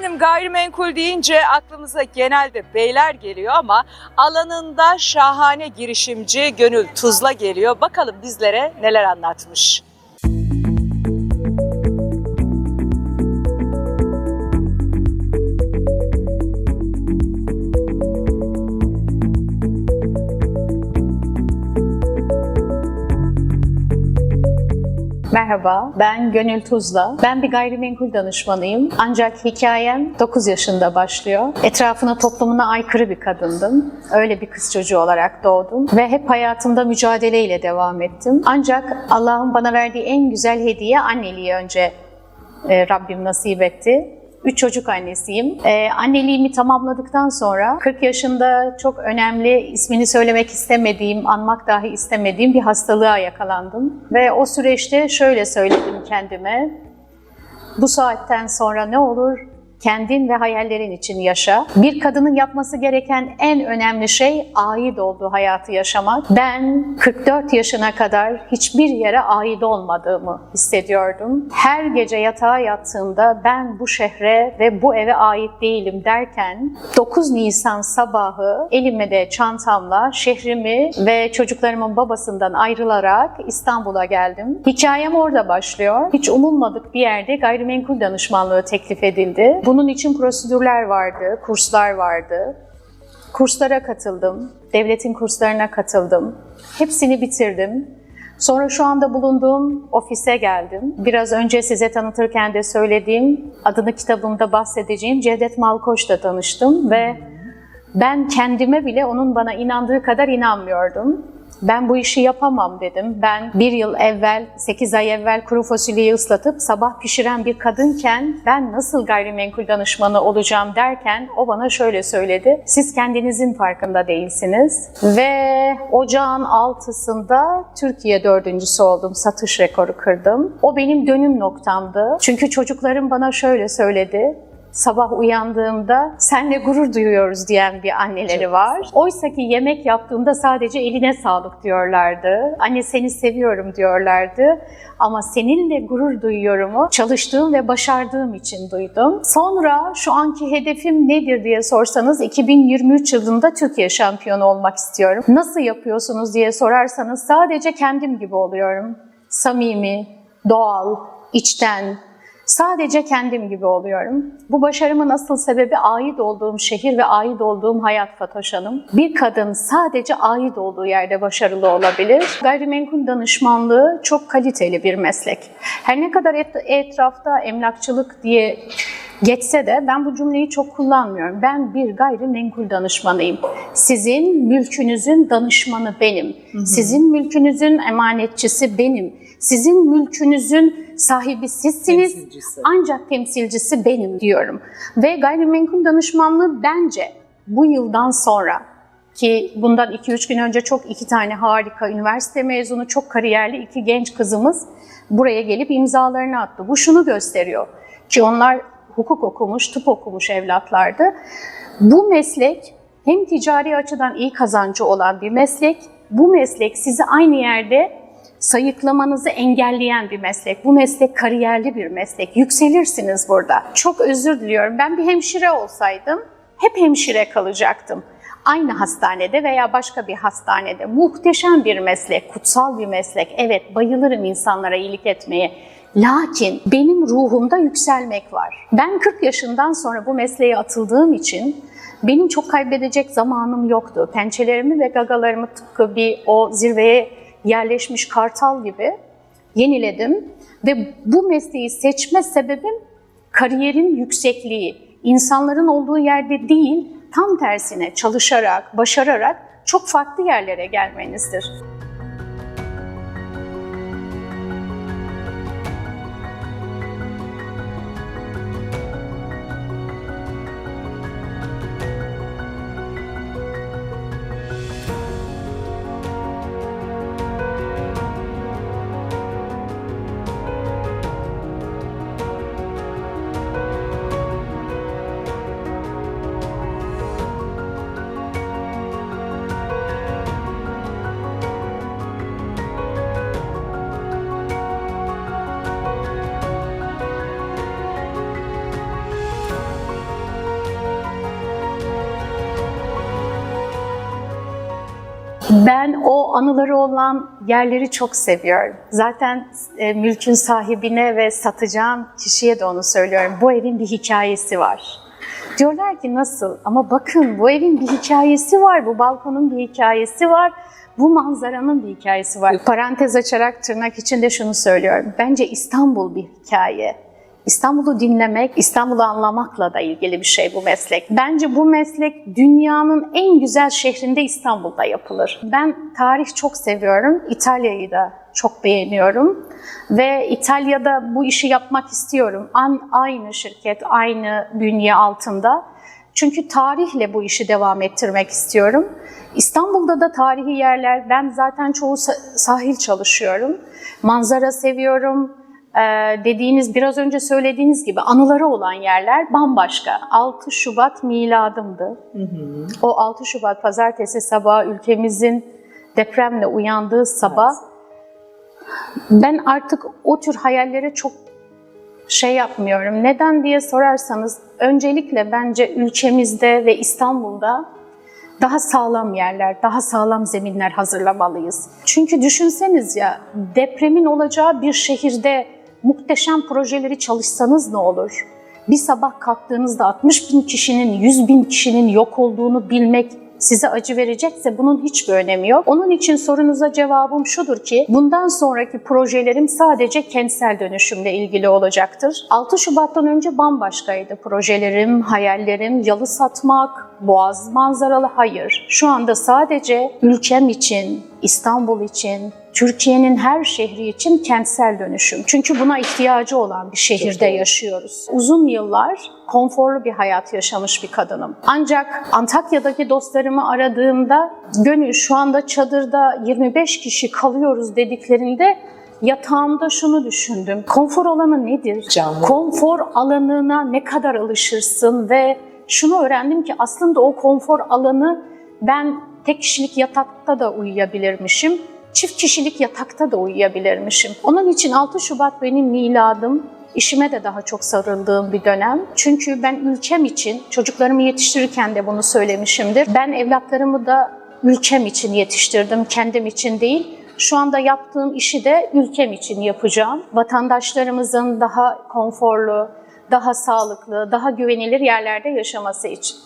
Efendim gayrimenkul deyince aklımıza genelde beyler geliyor ama alanında şahane girişimci Gönül Tuzla geliyor. Bakalım bizlere neler anlatmış. Merhaba, ben Gönül Tuzla. Ben bir gayrimenkul danışmanıyım. Ancak hikayem 9 yaşında başlıyor. Etrafına, toplumuna aykırı bir kadındım. Öyle bir kız çocuğu olarak doğdum. Ve hep hayatımda mücadeleyle devam ettim. Ancak Allah'ın bana verdiği en güzel hediye anneliği önce e, Rabbim nasip etti. Üç çocuk annesiyim. Ee, anneliğimi tamamladıktan sonra 40 yaşında çok önemli, ismini söylemek istemediğim, anmak dahi istemediğim bir hastalığa yakalandım. Ve o süreçte şöyle söyledim kendime, bu saatten sonra ne olur kendin ve hayallerin için yaşa. Bir kadının yapması gereken en önemli şey ait olduğu hayatı yaşamak. Ben 44 yaşına kadar hiçbir yere ait olmadığımı hissediyordum. Her gece yatağa yattığımda ben bu şehre ve bu eve ait değilim derken 9 Nisan sabahı elime de çantamla şehrimi ve çocuklarımın babasından ayrılarak İstanbul'a geldim. Hikayem orada başlıyor. Hiç umulmadık bir yerde gayrimenkul danışmanlığı teklif edildi. Bunun için prosedürler vardı, kurslar vardı. Kurslara katıldım, devletin kurslarına katıldım. Hepsini bitirdim. Sonra şu anda bulunduğum ofise geldim. Biraz önce size tanıtırken de söylediğim, adını kitabımda bahsedeceğim Cevdet Malkoç'la tanıştım ve ben kendime bile onun bana inandığı kadar inanmıyordum. Ben bu işi yapamam dedim. Ben bir yıl evvel, 8 ay evvel kuru fasulyeyi ıslatıp sabah pişiren bir kadınken ben nasıl gayrimenkul danışmanı olacağım derken o bana şöyle söyledi. Siz kendinizin farkında değilsiniz. Ve ocağın altısında Türkiye dördüncüsü oldum. Satış rekoru kırdım. O benim dönüm noktamdı. Çünkü çocuklarım bana şöyle söyledi sabah uyandığımda senle gurur duyuyoruz diyen bir anneleri var. Oysa ki yemek yaptığımda sadece eline sağlık diyorlardı. Anne seni seviyorum diyorlardı. Ama seninle gurur duyuyorumu çalıştığım ve başardığım için duydum. Sonra şu anki hedefim nedir diye sorsanız 2023 yılında Türkiye şampiyonu olmak istiyorum. Nasıl yapıyorsunuz diye sorarsanız sadece kendim gibi oluyorum. Samimi, doğal, içten, Sadece kendim gibi oluyorum. Bu başarımın asıl sebebi ait olduğum şehir ve ait olduğum hayat Fatoş Hanım. Bir kadın sadece ait olduğu yerde başarılı olabilir. Gayrimenkul danışmanlığı çok kaliteli bir meslek. Her ne kadar et- etrafta emlakçılık diye geçse de ben bu cümleyi çok kullanmıyorum. Ben bir gayrimenkul danışmanıyım. Sizin mülkünüzün danışmanı benim. Sizin mülkünüzün emanetçisi benim. Sizin mülkünüzün sahibi sizsiniz Temsilcisi. ancak temsilcisi benim diyorum. Ve gayrimenkul danışmanlığı bence bu yıldan sonra ki bundan 2-3 gün önce çok iki tane harika üniversite mezunu, çok kariyerli iki genç kızımız buraya gelip imzalarını attı. Bu şunu gösteriyor ki onlar hukuk okumuş, tıp okumuş evlatlardı. Bu meslek hem ticari açıdan iyi kazancı olan bir meslek, bu meslek sizi aynı yerde sayıklamanızı engelleyen bir meslek. Bu meslek kariyerli bir meslek. Yükselirsiniz burada. Çok özür diliyorum. Ben bir hemşire olsaydım hep hemşire kalacaktım. Aynı hastanede veya başka bir hastanede. Muhteşem bir meslek, kutsal bir meslek. Evet, bayılırım insanlara iyilik etmeye. Lakin benim ruhumda yükselmek var. Ben 40 yaşından sonra bu mesleğe atıldığım için benim çok kaybedecek zamanım yoktu. Pençelerimi ve gagalarımı tıpkı bir o zirveye yerleşmiş kartal gibi yeniledim. Ve bu mesleği seçme sebebim kariyerin yüksekliği. İnsanların olduğu yerde değil, tam tersine çalışarak, başararak çok farklı yerlere gelmenizdir. Ben o anıları olan yerleri çok seviyorum. Zaten e, mülkün sahibine ve satacağım kişiye de onu söylüyorum. Bu evin bir hikayesi var. Diyorlar ki nasıl? Ama bakın bu evin bir hikayesi var, bu balkonun bir hikayesi var, bu manzaranın bir hikayesi var. Parantez açarak tırnak içinde şunu söylüyorum. Bence İstanbul bir hikaye. İstanbul'u dinlemek, İstanbul'u anlamakla da ilgili bir şey bu meslek. Bence bu meslek dünyanın en güzel şehrinde İstanbul'da yapılır. Ben tarih çok seviyorum. İtalya'yı da çok beğeniyorum. Ve İtalya'da bu işi yapmak istiyorum. Aynı şirket, aynı bünye altında. Çünkü tarihle bu işi devam ettirmek istiyorum. İstanbul'da da tarihi yerler, ben zaten çoğu sa- sahil çalışıyorum. Manzara seviyorum, dediğiniz, biraz önce söylediğiniz gibi anıları olan yerler bambaşka. 6 Şubat miladımdı. O 6 Şubat pazartesi sabahı ülkemizin depremle uyandığı sabah ben artık o tür hayallere çok şey yapmıyorum. Neden diye sorarsanız öncelikle bence ülkemizde ve İstanbul'da daha sağlam yerler, daha sağlam zeminler hazırlamalıyız. Çünkü düşünseniz ya depremin olacağı bir şehirde muhteşem projeleri çalışsanız ne olur? Bir sabah kalktığınızda 60 bin kişinin, 100 bin kişinin yok olduğunu bilmek size acı verecekse bunun hiçbir önemi yok. Onun için sorunuza cevabım şudur ki bundan sonraki projelerim sadece kentsel dönüşümle ilgili olacaktır. 6 Şubat'tan önce bambaşkaydı projelerim, hayallerim, yalı satmak, boğaz manzaralı hayır. Şu anda sadece ülkem için, İstanbul için, Türkiye'nin her şehri için kentsel dönüşüm. Çünkü buna ihtiyacı olan bir şehirde yaşıyoruz. Uzun yıllar konforlu bir hayat yaşamış bir kadınım. Ancak Antakya'daki dostlarımı aradığımda gönül şu anda çadırda 25 kişi kalıyoruz dediklerinde yatağımda şunu düşündüm. Konfor alanı nedir? Canlı. Konfor alanına ne kadar alışırsın ve şunu öğrendim ki aslında o konfor alanı ben tek kişilik yatakta da uyuyabilirmişim. Çift kişilik yatakta da uyuyabilirmişim. Onun için 6 Şubat benim miladım. İşime de daha çok sarıldığım bir dönem. Çünkü ben ülkem için, çocuklarımı yetiştirirken de bunu söylemişimdir. Ben evlatlarımı da ülkem için yetiştirdim, kendim için değil. Şu anda yaptığım işi de ülkem için yapacağım. Vatandaşlarımızın daha konforlu, daha sağlıklı, daha güvenilir yerlerde yaşaması için.